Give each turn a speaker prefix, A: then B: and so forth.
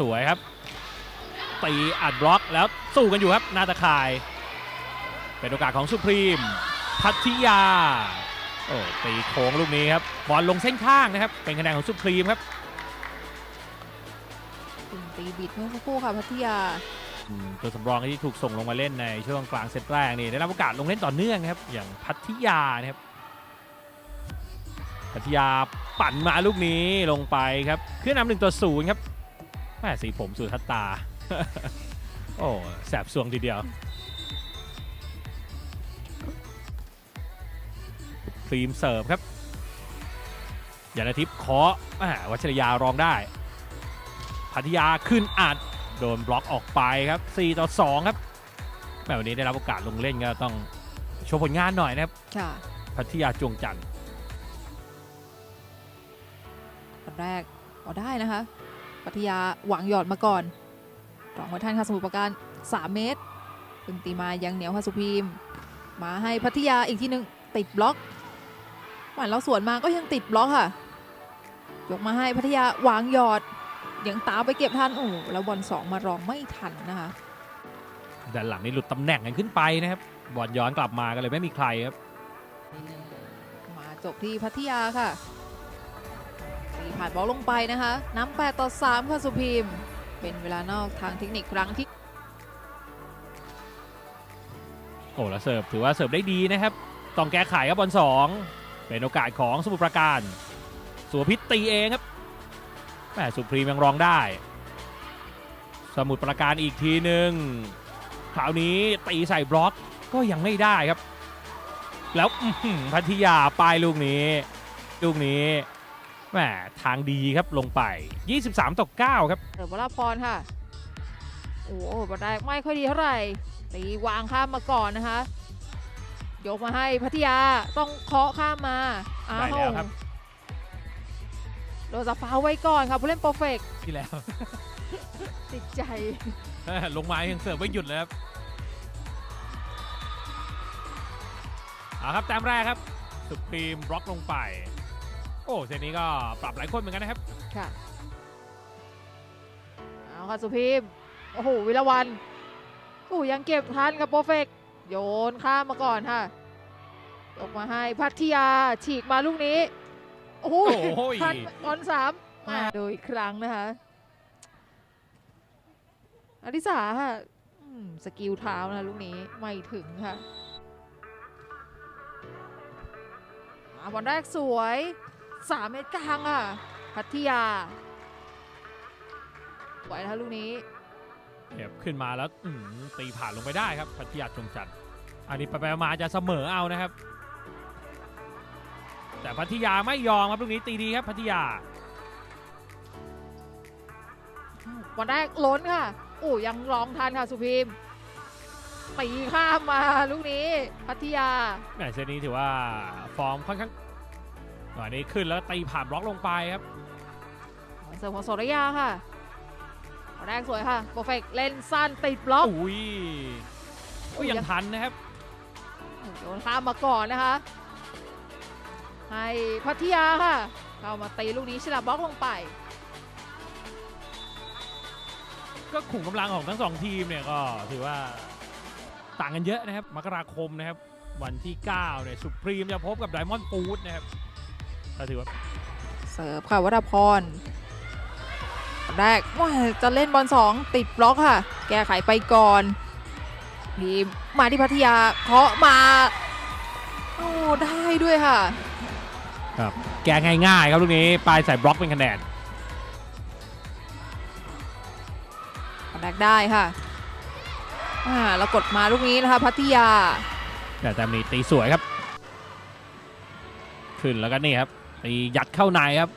A: สวยครับ ตีอัดบล็อกแล้วสู้กันอยู่ครับหนาตะข่าย เป็นโอกาสของสุพรีม พัทยา โอ้ตีโค้งลูกนี้ครับบอลลงเส้นข้างนะครับ เป็นคะแนนของสุพรีมครับ
B: ถึงตีบิดเมื่อสักครู่ค่ะพัทยา
A: อืมตัวสำรองที่ถูกส่งลงมาเล่นในช่วงกลางเซตแรกนี่ได้รับโอกาสลงเล่นต่อเนื่องนะครับ อย่างพัทยานะครับ พัทยาปั่นมาลูกนี้ลงไปครับ ขึ้นนำหนึ่งตัวศูนย์ครับ แม่สีผมสุดทัตตา โอ้แสบสวงทีเดียว ครีมเสิร์ฟครับยานาทิพย์เคาะแม่วัชรยารองได้ พัทยาขึ้นอัด โดนบล็อกออกไปครับ 4 ต่อ 2 ครับแม่วันนี้ได้รับโอกาสลงเล่นก็ต้องโชว์ผลงานหน่อยนะครับ
B: ค่ะ
A: พัทยาจวงจันทร์
B: ตอนแรกเอาได้นะคะ พัทยาหวังหยอดมาก่อนรองไว้ท่านค่ะสมุทรปราการ 3 เมตรซึ่งตีมายังเหนียวค่ะสุพีม มาให้พัทยาอีกทีหนึ่งติดบล็อกหวานแล้วสวนมาก็ยังติดบล็อกค่ะ ยกมาให้พัทยาหวางหยอดยังตามไปเก็บทันโอ้โหแล้วบอลสองมารองไม่ทันนะคะ
A: ด้านหลังนี่หลุดตำแหน่งกันขึ้นไปนะครับบอลย้อนกลับมาก็เลยไม่มีใครครับ
B: มาจบที่พัทยาค่ะตี ผ่านบอลลงไปนะคะน้ำ8ต่อ3ค่ะสุพีมเป็นเวลานอกทางเทคนิคครั้งที่
A: โอ้แล้วเสิร์ฟถือว่าเสิร์ฟได้ดีนะครับ ต้องแก้ไขครับบอลสองเป็นโอกาสของสมุทรปราการสุวพิษตีเองครับแม่สุพรีมยังรองได้ สมุทรปราการอีกทีหนึ่งคราวนี้ตีใส่บล็อกก็ยังไม่ได้ครับ แล้วพัทยาปลายลูกนี้ ลูกนี้ แหมทางดีครับลงไป 23 ต่อ 9 ครับ
B: เสิร์ฟวราพรค่ะ โอ้โหบอลแรกไม่ค่อยดีเท่าไหร่ตีวางข้ามมาก่อนนะคะ ยกมาให้พัทยาต้องเคาะข้ามมาอ้า
A: ได้แล้วครับ
B: โดนสฟาวไว้ก่อนค่ะผู้เล่นโปรเฟก
A: ที่แล้ว
B: ติดใจ
A: ลงมายังเสิร์ฟไม่หยุดเลยครับเอาครับแต้มแรกครับสุพรีมบล็อกลงไป โอ้เซตนี้ก็ปรับหลายคนเหมือนกันนะครับ
B: ค่ะเอาค่ะสุพีมโอ้โหวิลาวันโอ้โหยังเก็บทันกับโปรเฟกโยนข้ามมาก่อนค่ะยกมาให้พัทยาฉีกมาลูกนี้ โอ้โห
A: โอ้ย
B: ทันบอลสามมาโดยอีกครั้งนะคะอธิสาค่ะอืมสกิลเท้านะลูกนี้ไม่ถึงค่ะมาบอลแรกสวย สามเมตรกลางค่ะ พัทยาไหวนะคะลูกนี้
A: เก็บขึ้นมาแล้วอื้อหือตีผ่านลงไปได้ครับ พัทยาจงจันทร์อันนี้ไปไปมาจะเสมอเอานะครับ แต่พัทยาไม่ยอมครับลูกนี้ตีดีครับพัทยา
B: บอลแรกล้นค่ะโอ้ยังร้องทันค่ะสุพิมพ์ตีข้ามมาลูกนี้ พัทยา
A: แหมเซตนี้ถือว่าฟอร์มค่อนข้าง อันนี้ขึ้นแล้วตีผ่านบล็อกลงไปครับ
B: เสิร์ฟของโซรยาค่ะบอลแรกสวยค่ะโปรเฟกเล่นสั้นติดบล็อก
A: อุ้ยอุ้ยยังทันนะครับ
B: โยนข้ามมาก่อนนะคะให้พัทยาค่ะเข้ามาตีลูกนี้ฉลับบล็อกลงไป
A: ก็ขุมกำลังของทั้งสองทีมเนี่ยก็ถือว่าต่างกันเยอะนะครับ มกราคมนะครับ วันที่ 9 เนี่ยสุพรีมจะพบกับไดมอนด์ฟูดนะครับ ก็ถือว่า
B: เสิร์ฟค่ะวราพรบอลแรกว้าจะเล่นบอลสองติดบล็อกค่ะ แก้ไขไปก่อนทีมมาที่พัทยาเคาะมาโอ้ได้ด้วยค่ะ
A: ครับแกง่ายๆ ครับลูกนี้ปลายใส่บล็อกเป็นคะแนน
B: บอลแรกได้ค่ะอ่าแล้วกดมาลูกนี้นะคะ พัทยา
A: แต่แต่มีตีสวยครับ ขึ้นแล้วก็นี่ครับ ตียัดเข้าในครับ